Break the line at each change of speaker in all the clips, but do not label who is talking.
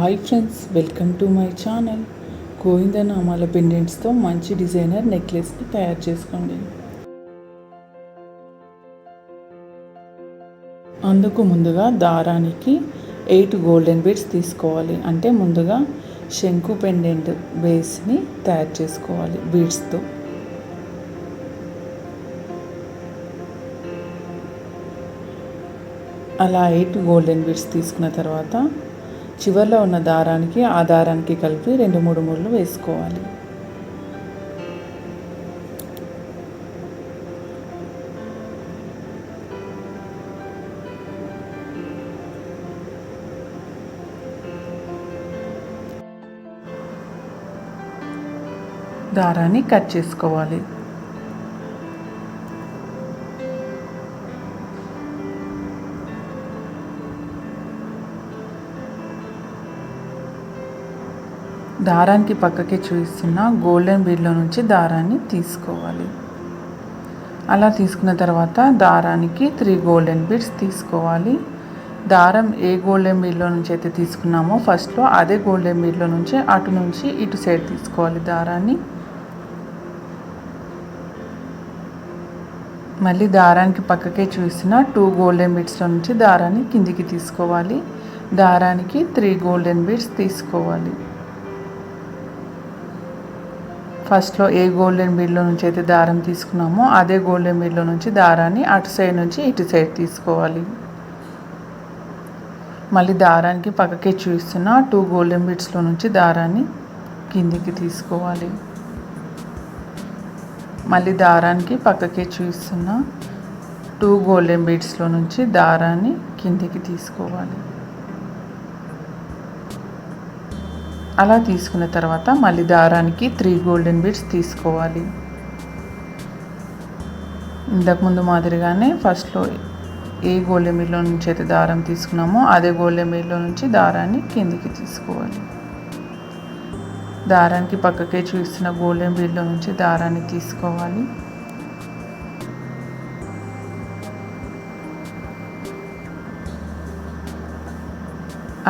Hi friends welcome to my channel గోవిందనామాల పెండెంట్స్తో మంచి designer నెక్లెస్ని తయారు చేసుకోండి. అందుకు ముందుగా దారానికి ఎయిట్ గోల్డెన్ బీడ్స్ తీసుకోవాలి. అంటే ముందుగా శంకు పెండెంట్ బేస్ని తయారు చేసుకోవాలి బీడ్స్తో అలా ఎయిట్ గోల్డెన్ బీడ్స్ తీసుకున్న తర్వాత చివరిలో ఉన్న దారానికి ఆ దారానికి కలిపి రెండు మూడు ముళ్ళు వేసుకోవాలి. దారాన్ని కట్ చేసుకోవాలి. దారానికి పక్కకి చూపిస్తున్న గోల్డెన్ బీడ్లో నుంచి దారాన్ని తీసుకోవాలి. అలా తీసుకున్న తర్వాత దారానికి త్రీ గోల్డెన్ బీడ్స్ తీసుకోవాలి. దారం ఏ గోల్డెన్ బీడ్లో నుంచి అయితే తీసుకున్నామో ఫస్ట్లో అదే గోల్డెన్ బీడ్లో నుంచి అటు నుంచి ఇటు సైడ్ తీసుకోవాలి దారాన్ని. మళ్ళీ దారానికి పక్కకే చూసిన టూ గోల్డెన్ బీడ్స్లో నుంచి దారాన్ని కిందికి తీసుకోవాలి. దారానికి త్రీ గోల్డెన్ బీడ్స్ తీసుకోవాలి. ఫస్ట్లో ఏ గోల్డెన్ బీడ్లో నుంచి అయితే దారం తీసుకున్నామో అదే గోల్డెన్ బీడ్లో నుంచి దారాన్ని అటు సైడ్ నుంచి ఇటు సైడ్ తీసుకోవాలి. మళ్ళీ దారానికి పక్కకి చూస్తున్న టూ గోల్డెన్ బీడ్స్లో నుంచి దారాన్ని కిందికి తీసుకోవాలి. మళ్ళీ దారానికి పక్కకి చూస్తున్న టూ గోల్డెన్ బీడ్స్లో నుంచి దారాన్ని కిందికి తీసుకోవాలి. అలా తీసుకున్న తర్వాత మళ్ళీ దారానికి త్రీ గోల్డెన్ బీడ్స్ తీసుకోవాలి. ఇంతకుముందు మాదిరిగానే ఫస్ట్లో ఏ గోల్డెన్ బీడ్లో నుంచి అయితే దారం తీసుకున్నామో అదే గోల్డెన్ బీడ్లో నుంచి దారాన్ని కిందికి తీసుకోవాలి. దారానికి పక్కకే చూస్తున్న గోల్డెన్ బీడ్లో నుంచి దారాన్ని తీసుకోవాలి.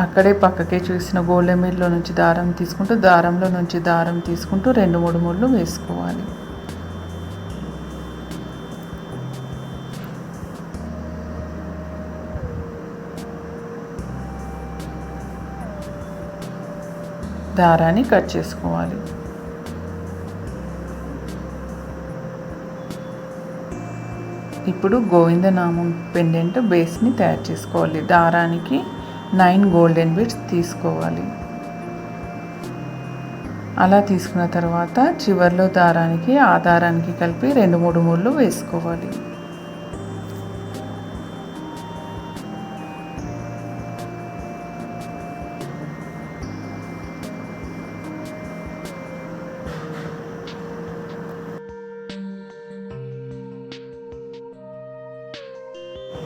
అక్కడే పక్కకే చూసిన గోల్డెన్ నుంచి దారం తీసుకుంటూ దారంలో నుంచి దారం తీసుకుంటూ రెండు మూడు ముళ్ళు వేసుకోవాలి. దారాన్ని కట్ చేసుకోవాలి. ఇప్పుడు గోవిందనామం పెండెంట్ బేస్ని తయారు చేసుకోవాలి. దారానికి నైన్ గోల్డెన్ బిట్స్ తీసుకోవాలి. అలా తీసుకున్న తర్వాత చివరిలో దారానికి ఆ దారానికి కలిపి రెండు మూడు ముళ్ళు వేసుకోవాలి.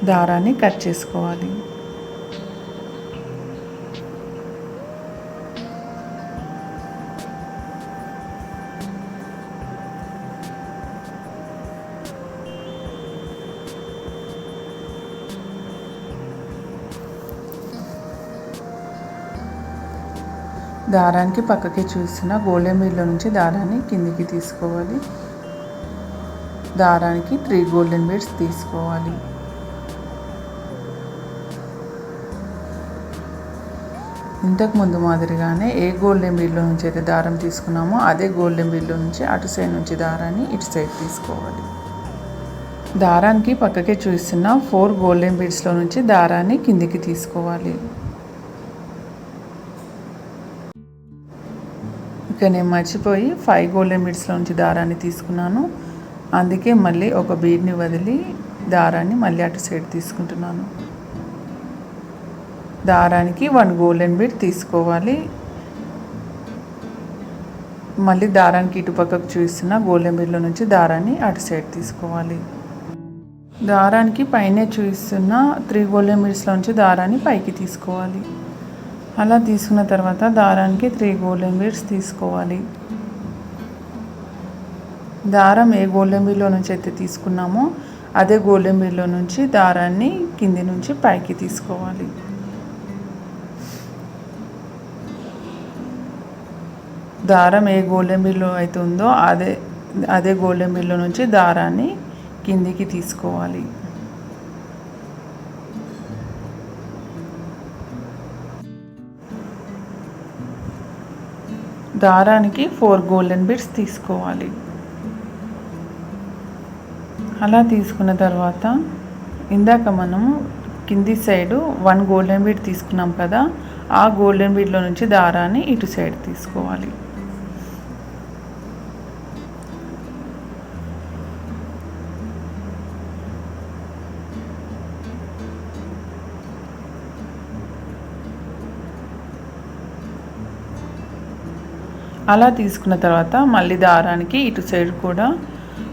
దారాన్ని కట్ చేసుకోవాలి. దారానికి పక్కకి చూసిన గోల్డెన్ బీడ్లో నుంచి దారాన్ని కిందికి తీసుకోవాలి. దారానికి త్రీ గోల్డెన్ బీడ్స్ తీసుకోవాలి. ఇంతకు ముందు మాదిరిగానే ఏ గోల్డెన్ బీడ్లో నుంచి అయితే దారం తీసుకున్నామో అదే గోల్డెన్ బీడ్లో నుంచి అటు సైడ్ నుంచి దారాన్ని ఇటు సైడ్ తీసుకోవాలి. దారానికి పక్కకే చూస్తున్న ఫోర్ గోల్డెన్ బీడ్స్లో నుంచి దారాన్ని కిందికి తీసుకోవాలి. ఇక నేను మర్చిపోయి ఫైవ్ గోల్డెన్ బీడ్స్లో నుంచి దారాన్ని తీసుకున్నాను. అందుకే మళ్ళీ ఒక బీడ్ని వదిలి దారాన్ని మళ్ళీ అటు సైడ్ తీసుకుంటున్నాను. దారానికి వన్ గోల్డెన్ బీడ్ తీసుకోవాలి. మళ్ళీ దారానికి ఇటుపక్కకు చూస్తున్న గోల్డెన్ బీడ్లో నుంచి దారాన్ని అటు సైడ్ తీసుకోవాలి. దారానికి పైనే చూస్తున్న త్రీ గోల్డెన్ బీడ్స్లో నుంచి దారాన్ని పైకి తీసుకోవాలి. అలా తీసుకున్న తర్వాత దారానికి త్రీ గోల్డెన్ బీడ్స్ తీసుకోవాలి. దారం ఏ గోల్డెన్ బీడ్లో నుంచి అయితే తీసుకున్నామో అదే గోల్డెన్ బీడ్లో నుంచి దారాన్ని కింది నుంచి పైకి తీసుకోవాలి. దారం ఏ గోల్డెన్ బీడ్లో అయితే ఉందో అదే అదే గోల్డెన్ బీడ్లో నుంచి దారాన్ని కిందికి తీసుకోవాలి. దారానికి ఫోర్ గోల్డెన్ బిట్స్ తీసుకోవాలి. అలా తీసుకున్న తర్వాత ఇందాక మనము కింది సైడు వన్ గోల్డెన్ బీడ్ తీసుకున్నాం కదా ఆ గోల్డెన్ బీడ్లో నుంచి దారాన్ని ఇటు సైడ్ తీసుకోవాలి. అలా తీసుకున్న తర్వాత మళ్ళీ దారానికి ఇటు సైడ్ కూడా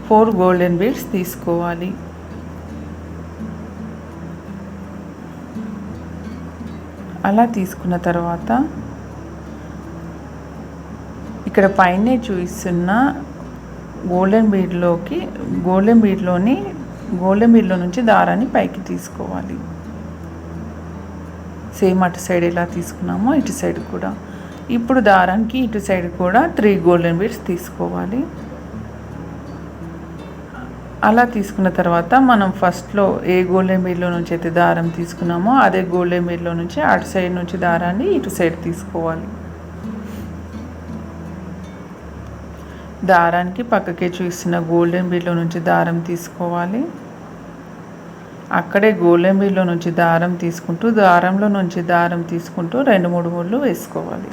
ఫోర్ గోల్డెన్ బీడ్స్ తీసుకోవాలి. అలా తీసుకున్న తర్వాత ఇక్కడ పైనే చూపిస్తున్న గోల్డెన్ బీడ్లోకి గోల్డెన్ బీడ్లోని గోల్డెన్ బీడ్లో నుంచి దారాన్ని పైకి తీసుకోవాలి. సేమ్ అటు సైడ్ ఎలా తీసుకున్నామో ఇటు సైడ్ కూడా. ఇప్పుడు దారానికి ఇటు సైడ్ కూడా త్రీ గోల్డెన్ బీడ్స్ తీసుకోవాలి. అలా తీసుకున్న తర్వాత మనం ఫస్ట్లో ఏ గోల్డెన్ బీడ్లో నుంచి అయితే దారం తీసుకున్నామో అదే గోల్డెన్ బీడ్లో నుంచి అటు సైడ్ నుంచి దారాన్ని ఇటు సైడ్ తీసుకోవాలి. దారానికి పక్కకే చూస్తున్న గోల్డెన్ బీడ్లో నుంచి దారం తీసుకోవాలి. అక్కడే గోల్డెన్ బీడ్లో నుంచి దారం తీసుకుంటూ దారంలో నుంచి దారం తీసుకుంటూ రెండు మూడు ముళ్ళు వేసుకోవాలి.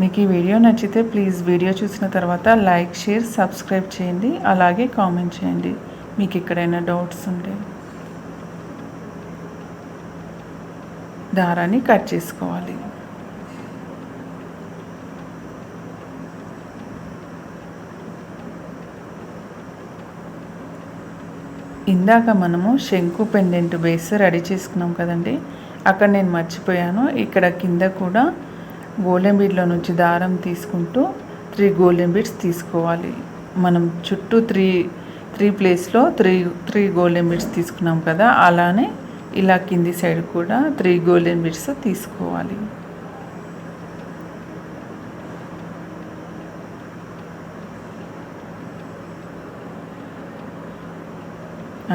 మీకు ఈ వీడియో నచ్చితే ప్లీజ్ వీడియో చూసిన తర్వాత లైక్ షేర్ సబ్స్క్రైబ్ చేయండి. అలాగే కామెంట్ చేయండి. మీకు ఎక్కడైనా డౌట్స్ ఉంటే దారాన్ని కట్ చేసుకోవాలి. ఇందాక మనము శంకు పెండెంట్ బేస్ రెడీ చేసుకున్నాం కదండి. అక్కడ నేను మర్చిపోయాను. ఇక్కడ కింద కూడా గోల్డెన్ బీడ్లో నుంచి దారం తీసుకుంటూ త్రీ గోల్డెన్ బీడ్స్ తీసుకోవాలి. మనం చుట్టూ త్రీ త్రీ ప్లేస్లో త్రీ త్రీ గోల్డెన్ బీడ్స్ తీసుకున్నాం కదా అలానే ఇలా కింది సైడ్ కూడా త్రీ గోల్డెన్ బీడ్స్ తీసుకోవాలి.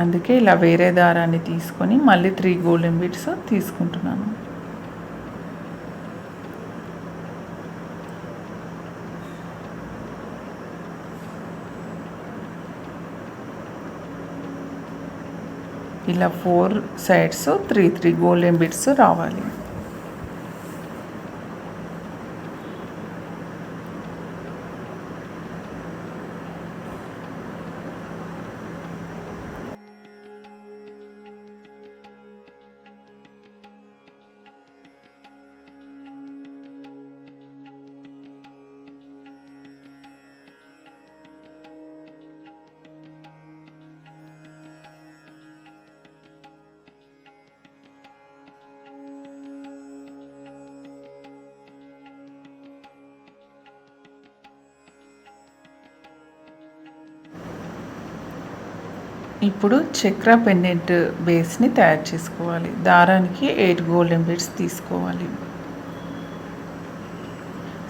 అందుకే ఇలా వేరే దారాన్ని తీసుకొని మళ్ళీ త్రీ గోల్డెన్ బీడ్స్ తీసుకుంటున్నాను. ఇలా four sides three three golden bits రావాలి. ఇప్పుడు చక్ర పెండెంట్ బేస్ని తయారు చేసుకోవాలి. దారానికి ఎయిట్ గోల్డెన్ బీడ్స్ తీసుకోవాలి.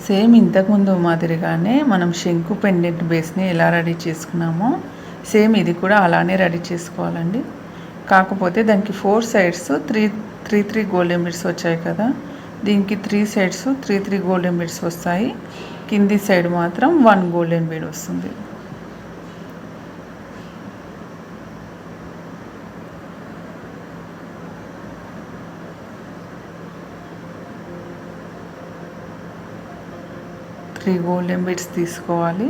సేమ్ ఇంతకుముందు మాదిరిగానే మనం శంకు పెండెంట్ బేస్ని ఎలా రెడీ చేసుకున్నామో సేమ్ ఇది కూడా అలానే రెడీ చేసుకోవాలండి. కాకపోతే దానికి four sides three three three golden beads వచ్చాయి కదా. దీనికి three sides three three golden beads వస్తాయి. కింది సైడ్ మాత్రం వన్ గోల్డెన్ బీడ్ వస్తుంది. త్రీ గోల్డెన్ బీడ్స్ తీసుకోవాలి.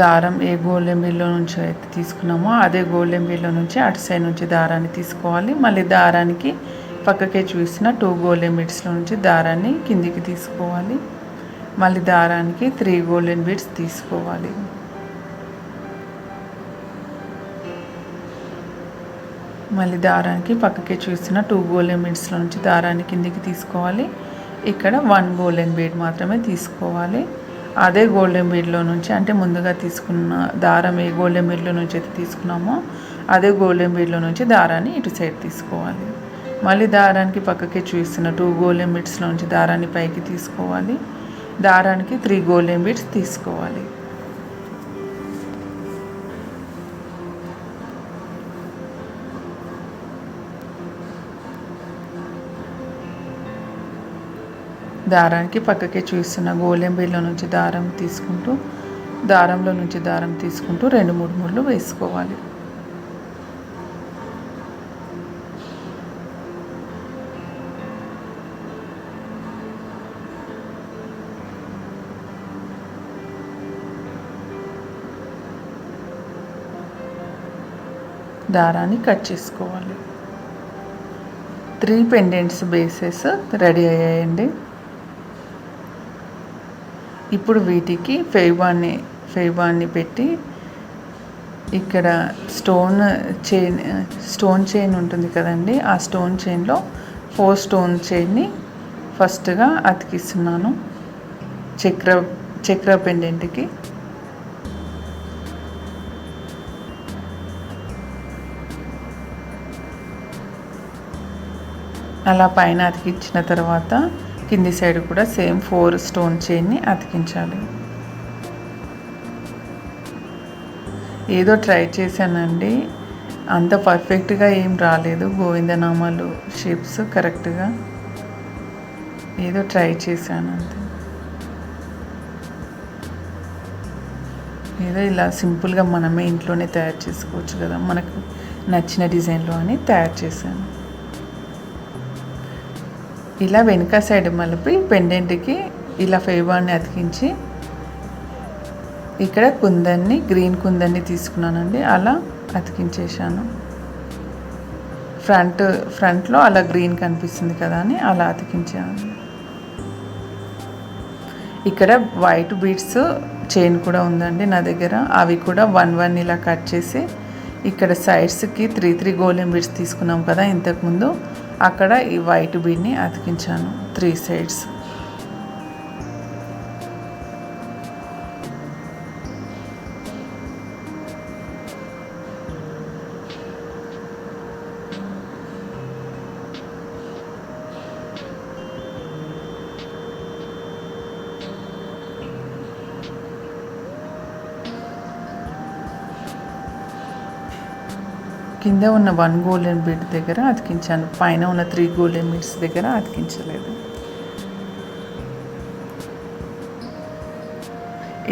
దారం ఏ గోల్డెన్ బీడ్లో నుంచి అయితే తీసుకున్నామో అదే గోల్డెన్ బీడ్లో నుంచి అటు సైడ్ నుంచి దారాన్ని తీసుకోవాలి. మళ్ళీ దారానికి పక్కకే చూసిన టూ గోల్డెన్ బీడ్స్లో నుంచి దారాన్ని కిందికి తీసుకోవాలి. మళ్ళీ దారానికి త్రీ గోల్డెన్ బీడ్స్ తీసుకోవాలి. మళ్ళీ దారానికి పక్కకే చూసిన టూ గోలెన్ బీడ్స్లో నుంచి దారాన్ని కిందికి తీసుకోవాలి. ఇక్కడ వన్ గోల్డెన్ బీడ్ మాత్రమే తీసుకోవాలి. అదే గోల్డెన్ బీడ్లో నుంచి అంటే ముందుగా తీసుకున్న దారం ఏ గోల్డెన్ బీడ్లో నుంచి అయితే తీసుకున్నామో అదే గోల్డెన్ బీడ్లో నుంచి దారాన్ని ఇటు సైడ్ తీసుకోవాలి. మళ్ళీ దారానికి పక్కకి చూస్తున్న టూ గోల్డెన్ బీడ్స్లో నుంచి దారాన్ని పైకి తీసుకోవాలి. దారానికి త్రీ గోల్డెన్ బీడ్స్ తీసుకోవాలి. దారానికి పక్కకే చూస్తున్న గోల్డెన్ నుంచి దారం తీసుకుంటూ దారంలో నుంచి దారం తీసుకుంటూ రెండు మూడు ముళ్ళు వేసుకోవాలి. దారాన్ని కట్ చేసుకోవాలి. త్రీ పెండెంట్స్ బేసెస్ రెడీ అయ్యాయండి. ఇప్పుడు వీటికి ఫెయిబాన్ని ఫెయిబాన్ని పెట్టి ఇక్కడ స్టోన్ చైన్ స్టోన్ చైన్ ఉంటుంది కదండి ఆ స్టోన్ చైన్లో ఫోర్ స్టోన్ చైన్ని ఫస్ట్గా అతికిస్తున్నాను చక్ర చక్ర పెండెంట్కి. అలా పైన అతికించిన తర్వాత కింది సైడ్ కూడా సేమ్ ఫోర్ స్టోన్ చైన్ని అతికించాలి. ఏదో ట్రై చేశానండి. అంత పర్ఫెక్ట్గా ఏం రాలేదు. గోవిందనామాలు షేప్స్ కరెక్ట్గా ఏదో ట్రై చేశాను అంతే ఏదో ఇలా సింపుల్గా మనమే ఇంట్లోనే తయారు చేసుకోవచ్చు కదా. మనకు నచ్చిన డిజైన్లో అని తయారు చేశాను. ఇలా వెనుక సైడ్ మలిపి పెండెంట్కి ఇలా ఫేవర్ని అతికించి ఇక్కడ కుందన్ని గ్రీన్ కుందన్ని తీసుకున్నానండి. అలా అతికించేశాను. ఫ్రంట్ ఫ్రంట్లో అలా గ్రీన్ కనిపిస్తుంది కదా అని అలా అతికించాను. ఇక్కడ వైట్ బీడ్స్ చైన్ కూడా ఉందండి నా దగ్గర. అవి కూడా వన్ వన్ ఇలా కట్ చేసి ఇక్కడ సైడ్స్కి త్రీ త్రీ గోల్డెన్ బీడ్స్ తీసుకున్నాం కదా ఇంతకుముందు. అక్కడ ఈ వైట్ బీడ్ని అతికించాను. Three sides. కింద ఉన్న వన్ గోల్డెన్ బీడ్ దగ్గర అతికించాను. పైన ఉన్న త్రీ గోల్డెన్ బీడ్స్ దగ్గర అతికించలేదు.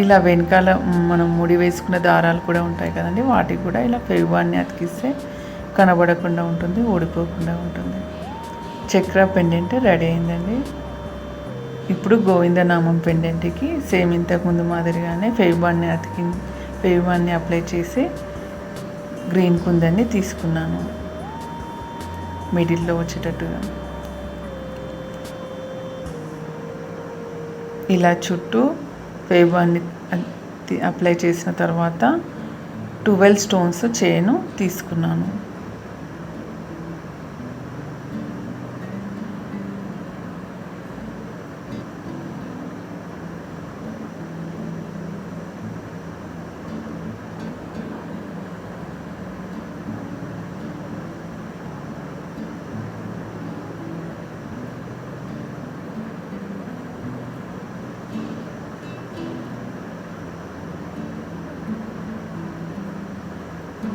ఇలా వెనకాల మనం ముడి వేసుకున్న దారాలు కూడా ఉంటాయి కదండి. వాటికి కూడా ఇలా ఫెవిబాన్ని అతికిస్తే కనబడకుండా ఉంటుంది ఓడిపోకుండా ఉంటుంది. చక్ర పెండెంట్ రెడీ అయిందండి. ఇప్పుడు గోవిందనామం పెండెంట్కి సేమ్ ఇంతకుముందు మాదిరిగానే ఫెవిబాన్ని అతికి ఫెవిబాన్ని అప్లై చేసి గ్రీన్ కుందని తీసుకున్నాను. మిడిల్లో వచ్చేటట్టుగా ఇలా చుట్టూ ఫేబాన్ని అప్లై చేసిన తర్వాత ట్వెల్వ్ స్టోన్స్ చైను తీసుకున్నాను.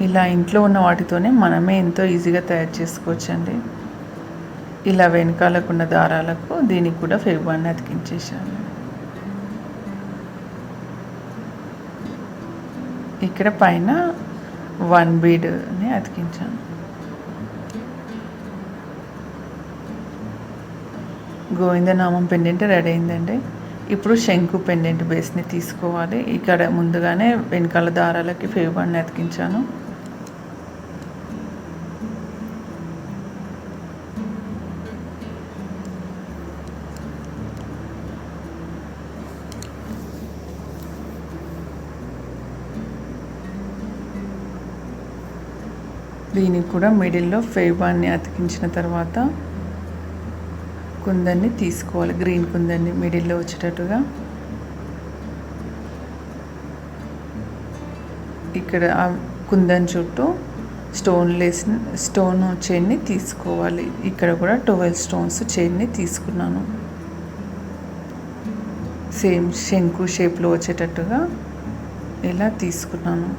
ఇలా ఇంట్లో ఉన్న వాటితోనే మనమే ఎంతో ఈజీగా తయారు చేసుకోవచ్చండి. ఇలా వెనకాలకున్న దారాలకు దీనికి కూడా ఫెవిబాన్ని అతికించేసాను ఇక్కడ పైన వన్ బీడ్ని అతికించాను. గోవిందనామం పెండెంట్ రెడీ అయిందండి. ఇప్పుడు శంకు పెండెంట్ బేస్ని తీసుకోవాలి. ఇక్కడ ముందుగానే వెనకాల దారాలకి ఫేవర్ని అతికించాను. దీనికి కూడా మిడిల్లో ఫేబాన్ని అతికించిన తర్వాత కుందన్ని తీసుకోవాలి. గ్రీన్ కుందన్ని మిడిల్లో వచ్చేటట్టుగా. ఇక్కడ ఆ కుందన్ చుట్టూ స్టోన్ లేసిన స్టోన్ చైన్ని తీసుకోవాలి. ఇక్కడ కూడా ట్వెల్వ్ స్టోన్స్ చైన్ని తీసుకున్నాను. సేమ్ శంకు షేప్లో వచ్చేటట్టుగా ఇలా తీసుకున్నాను.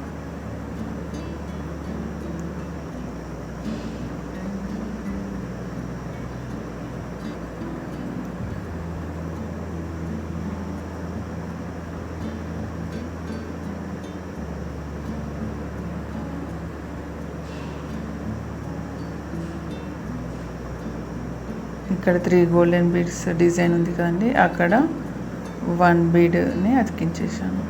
ఇక్కడ త్రీ గోల్డెన్ బీడ్స్ డిజైన్ ఉంది కదండి. అక్కడ వన్ బీడ్ని అతికించేసాను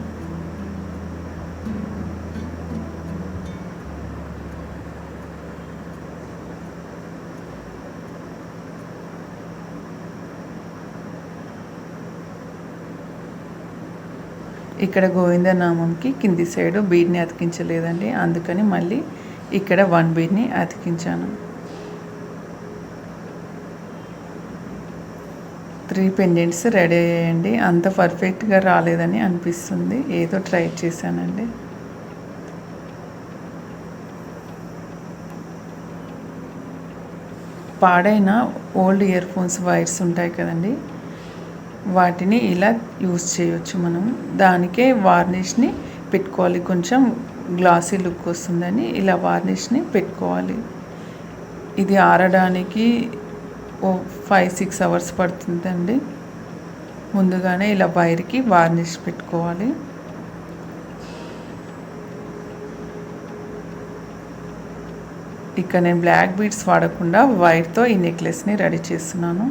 ఇక్కడ గోవిందనామంకి కింది సైడ్ బీడ్ని అతికించలేదండి. అందుకని మళ్ళీ ఇక్కడ వన్ బీడ్ని అతికించాను. త్రీ పెండెంట్స్ రెడీ అయ్యాయండి అంత పర్ఫెక్ట్గా రాలేదని అనిపిస్తుంది. ఏదో ట్రై చేశానండి. పాడైన ఓల్డ్ ఇయర్ ఫోన్స్ వైర్స్ ఉంటాయి కదండి. వాటిని ఇలా యూస్ చేయొచ్చు మనం. దానికే వార్నిష్ని పెట్టుకోవాలి. కొంచెం గ్లాసీ లుక్ వస్తుందని ఇలా వార్నిష్ని పెట్టుకోవాలి. ఇది ఆరడానికి ఓ ఫైవ్ సిక్స్ అవర్స్ పడుతుందండి. ముందుగానే ఇలా వైర్కి వార్నిష్ పెట్టుకోవాలి. ఇక నేను బ్లాక్ బీడ్స్ వాడకుండా వైర్తో ఈ నెక్లెస్ని రెడీ చేస్తున్నాను.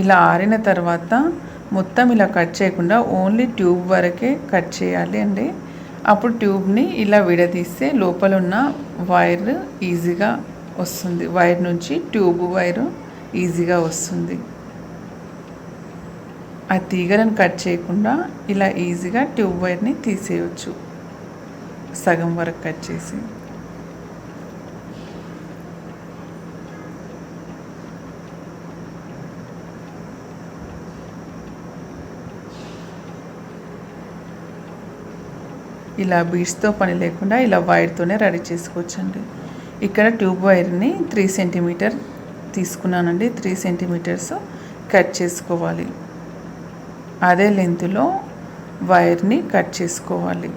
ఇలా ఆరిన తర్వాత మొత్తం ఇలా కట్ చేయకుండా ఓన్లీ ట్యూబ్ వరకే కట్ చేయాలి అండి. అప్పుడు ట్యూబ్ని ఇలా విడదీస్తే లోపల ఉన్న వైర్ ఈజీగా వస్తుంది. వైర్ నుంచి ట్యూబ్ వైరు ఈజీగా వస్తుంది. ఆ తీగలను కట్ చేయకుండా ఇలా ఈజీగా ట్యూబ్ వైర్ని తీసేయచ్చు. సగం వరకు కట్ చేసి. ఇలా బీడ్స్తో పని లేకుండా ఇలా వైర్తోనే రెడీ చేసుకోవచ్చండి. ఇక్కడ ట్యూబ్ వైర్ని త్రీ సెంటీమీటర్ తీసుకున్నానండి. త్రీ సెంటీమీటర్స్ కట్ చేసుకోవాలి. అదే లెంత్లో వైర్ని కట్ చేసుకోవాలి.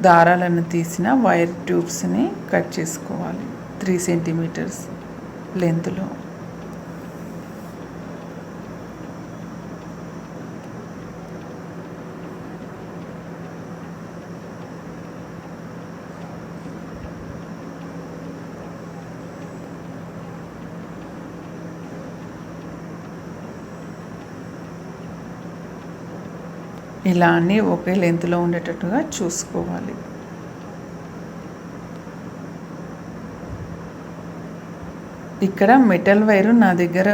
దారాలను తీసిన వైర్ ట్యూబ్స్ని కట్ చేసుకోవాలి. త్రీ సెంటీమీటర్స్ లెంత్లో. ఇలా అన్నీ ఒకే లెంత్లో ఉండేటట్టుగా చూసుకోవాలి. ఇక్కడ మెటల్ వైర్ నా దగ్గర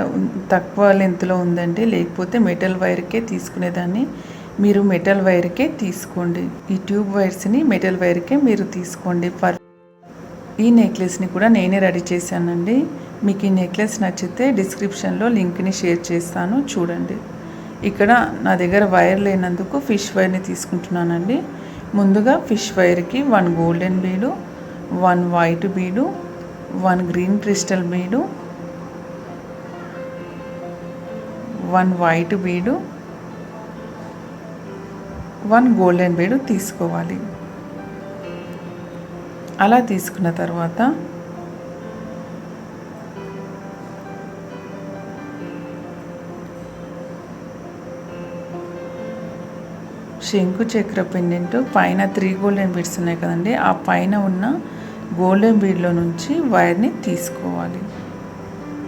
తక్కువ లెంత్లో ఉందండి. లేకపోతే మెటల్ వైర్కే తీసుకునేదాన్ని. మీరు మెటల్ వైర్కే తీసుకోండి. ఈ ట్యూబ్ వైర్స్ని మెటల్ వైర్కే మీరు తీసుకోండి. పర్ ఈ నెక్లెస్ని కూడా నేనే రెడీ చేశానండి. మీకు ఈ నెక్లెస్ నచ్చితే డిస్క్రిప్షన్లో లింక్ని షేర్ చేస్తాను. చూడండి. ఇక్కడ నా దగ్గర వైర్ లేనందుకు ఫిష్ వైర్ని తీసుకుంటున్నానండి. ముందుగా fish వైర్కి one golden bead one white bead one green crystal bead one white bead one golden bead తీసుకోవాలి. అలా తీసుకున్న తర్వాత శంకు చక్ర పెండెంట్ పైన త్రీ గోల్డెన్ బీడ్స్ ఉన్నాయి కదండి ఆ పైన ఉన్న గోల్డెన్ బీడ్లో నుంచి వైర్ని తీసుకోవాలి.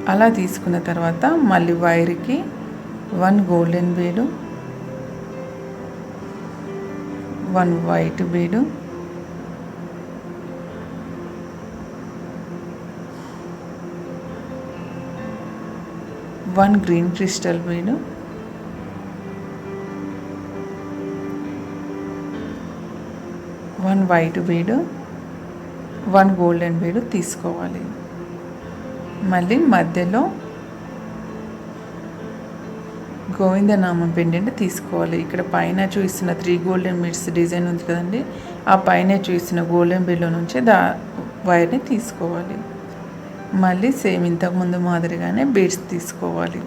అలా తీసుకున్న తర్వాత మళ్ళీ వైర్కి one golden bead one white bead one green crystal bead white bead one golden bead తీసుకోవాలి. మళ్ళీ మధ్యలో గోవిందనామం పెండెంట్ తీసుకోవాలి. ఇక్కడ పైన చూసిన త్రీ గోల్డెన్ బీడ్స్ డిజైన్ ఉంది కదండి ఆ పైన చూసిన గోల్డెన్ బీడ్లో నుంచి దా వైర్ని తీసుకోవాలి. మళ్ళీ సేమ్ ఇంతకుముందు మాదిరిగానే బీడ్స్ తీసుకోవాలి.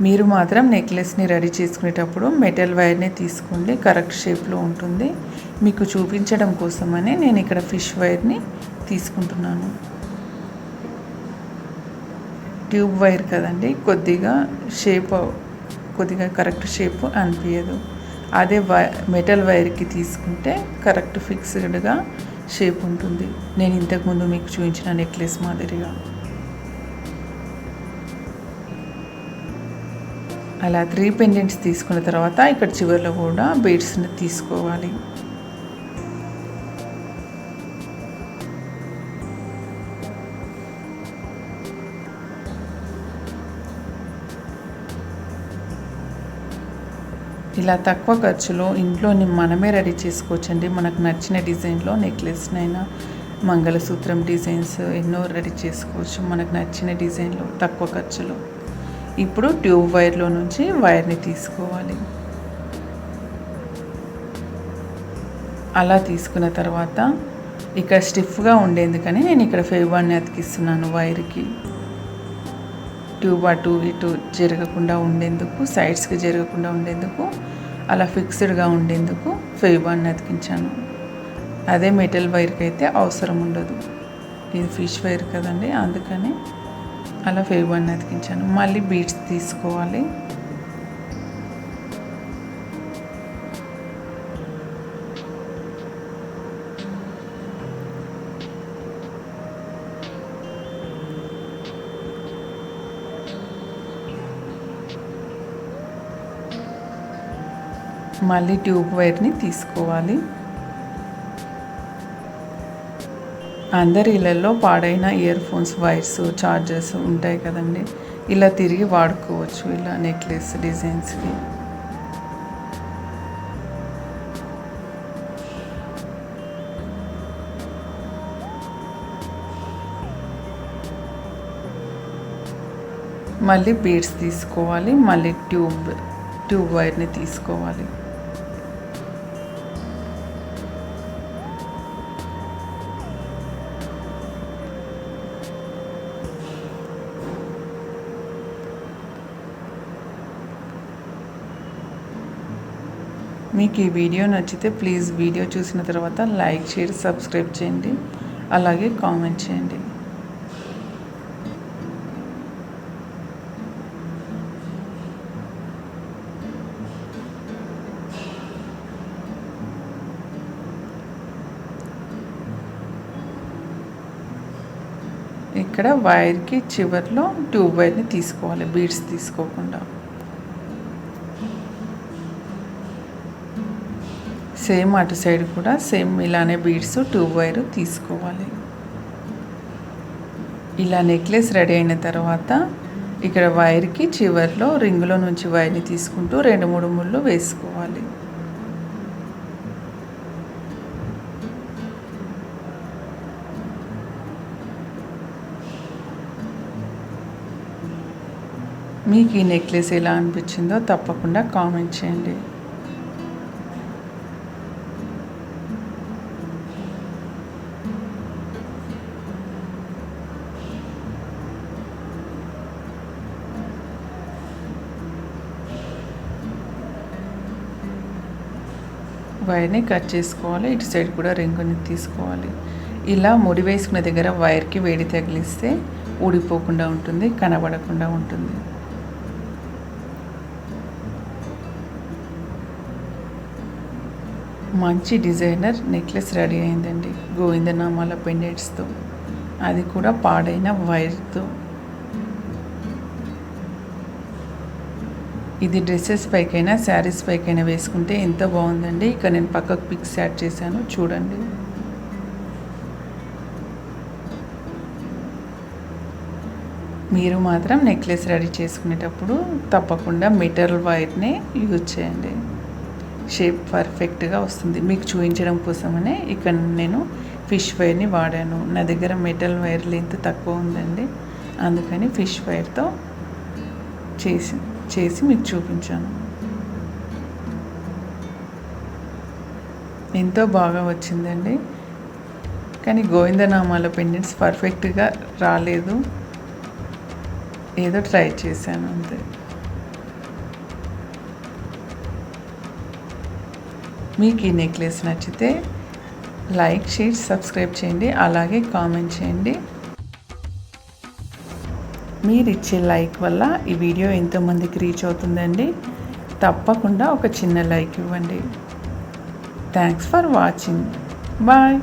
మీరు మాత్రం నెక్లెస్ని రెడీ చేసుకునేటప్పుడు మెటల్ వైర్ని తీసుకోండి కరెక్ట్ షేప్లో ఉంటుంది. మీకు చూపించడం కోసమని నేను ఇక్కడ ఫిష్ వైర్ని తీసుకుంటున్నాను. ట్యూబ్ వైర్ కదండి కొద్దిగా షేప్ కొద్దిగా కరెక్ట్ షేప్ అనిపించదు. అదే వై మెటల్ వైర్కి తీసుకుంటే కరెక్ట్ ఫిక్స్డ్గా షేప్ ఉంటుంది. నేను ఇంతకుముందు మీకు చూపించిన నెక్లెస్ మాదిరిగా. అలా త్రీ పెండెంట్స్ తీసుకున్న తర్వాత ఇక్కడ చివరిలో కూడా బీడ్స్ని తీసుకోవాలి. ఇలా తక్కువ ఖర్చులో ఇంట్లోని మనమే రెడీ చేసుకోవచ్చండి. మనకు నచ్చిన డిజైన్లో నెక్లెస్నైనా మంగళసూత్రం డిజైన్స్ ఎన్నో రెడీ చేసుకోవచ్చు. మనకు నచ్చిన డిజైన్లో తక్కువ ఖర్చులో. ఇప్పుడు ట్యూబ్ వైర్లో నుంచి వైర్ని తీసుకోవాలి. అలా తీసుకున్న తర్వాత ఇక్కడ స్టిఫ్గా ఉండేందుకని నేను ఇక్కడ ఫేవర్ని అతికిస్తున్నాను వైర్కి. ట్యూబ్ అటు ఇటు జరగకుండా ఉండేందుకు సైడ్స్కి జరగకుండా ఉండేందుకు అలా ఫిక్స్డ్గా ఉండేందుకు ఫేవర్ని అతికించాను. అదే మెటల్ వైర్కి అయితే అవసరం ఉండదు. ఇది ఫిష్ వైర్ కదండి అందుకని అలా ఫేవాన్ని అతికించాను. మళ్ళీ బీట్స్ తీసుకోవాలి. మళ్ళీ ట్యూబ్ వైర్ని తీసుకోవాలి. అందరి ఇళ్ళల్లో పాడైన ఇయర్ ఫోన్స్ వైర్స్ చార్జర్స్ ఉంటాయి కదండి. ఇలా తిరిగి వాడుకోవచ్చు ఇలా నెక్లెస్ డిజైన్స్కి. మళ్ళీ బీడ్స్ తీసుకోవాలి మళ్ళీ ట్యూబ్ ట్యూబ్ వైర్ని తీసుకోవాలి. మీకు ఈ వీడియో నచ్చితే ప్లీజ్ వీడియో చూసిన తర్వాత లైక్ షేర్ సబ్స్క్రైబ్ చేయండి అలాగే కామెంట్ చేయండి. ఇక్కడ వైర్కి చివరిలో ట్యూబ్ వైర్ని తీసుకోవాలి బీడ్స్ తీసుకోకుండా. సేమ్ అటు సైడ్ కూడా సేమ్ ఇలానే బీడ్స్ ట్యూబ్ వైర్ తీసుకోవాలి. ఇలా నెక్లెస్ రెడీ అయిన తర్వాత ఇక్కడ వైర్కి చివరిలో రింగులో నుంచి వైర్ని తీసుకుంటూ రెండు మూడు ముళ్ళు వేసుకోవాలి. మీకు ఈ నెక్లెస్ ఎలా అనిపించిందో తప్పకుండా కామెంట్ చేయండి. వైర్ని కట్ చేసుకోవాలి. ఇటు సైడ్ కూడా రింగుని తీసుకోవాలి. ఇలా ముడి వేసుకున్న దగ్గర వైర్కి వేడి తగిలిస్తే ఊడిపోకుండా ఉంటుంది కనబడకుండా ఉంటుంది. మంచి డిజైనర్ నెక్లెస్ రెడీ అయిందండి. గోవిందనామాల పెండెంట్స్తో. అది కూడా పాడైన వైర్తో. ఇది డ్రెస్సెస్ పైకైనా శారీస్ పైకైనా వేసుకుంటే ఎంత బాగుందండి. ఇక నేను పక్కకు పిక్స్ యాడ్ చేశాను. చూడండి. మీరు మాత్రం నెక్లెస్ రెడీ చేసుకునేటప్పుడు తప్పకుండా మెటల్ వైర్నే యూజ్ చేయండి. షేప్ పర్ఫెక్ట్గా వస్తుంది. మీకు చూపించడం కోసమనే ఇక్కడ నేను ఫిష్ వైర్ని వాడాను. నా దగ్గర మెటల్ వైర్ లెంత్ తక్కువ ఉందండి. అందుకని ఫిష్ వైర్తో చేసి చేసి మీకు చూపించాను. ఎంతో బాగా వచ్చిందండి. కానీ గోవిందనామాల పెండెంట్స్ పర్ఫెక్ట్గా రాలేదు. ఏదో ట్రై చేశాను అంతే. మీకు ఈ నెక్లెస్ నచ్చితే లైక్ షేర్ సబ్స్క్రైబ్ చేయండి. అలాగే కామెంట్ చేయండి. మీరు ఇచ్చే లైక్ వల్ల ఈ వీడియో ఎంతోమందికి రీచ్ అవుతుందండి. తప్పకుండా ఒక చిన్న లైక్ ఇవ్వండి. Thanks for watching bye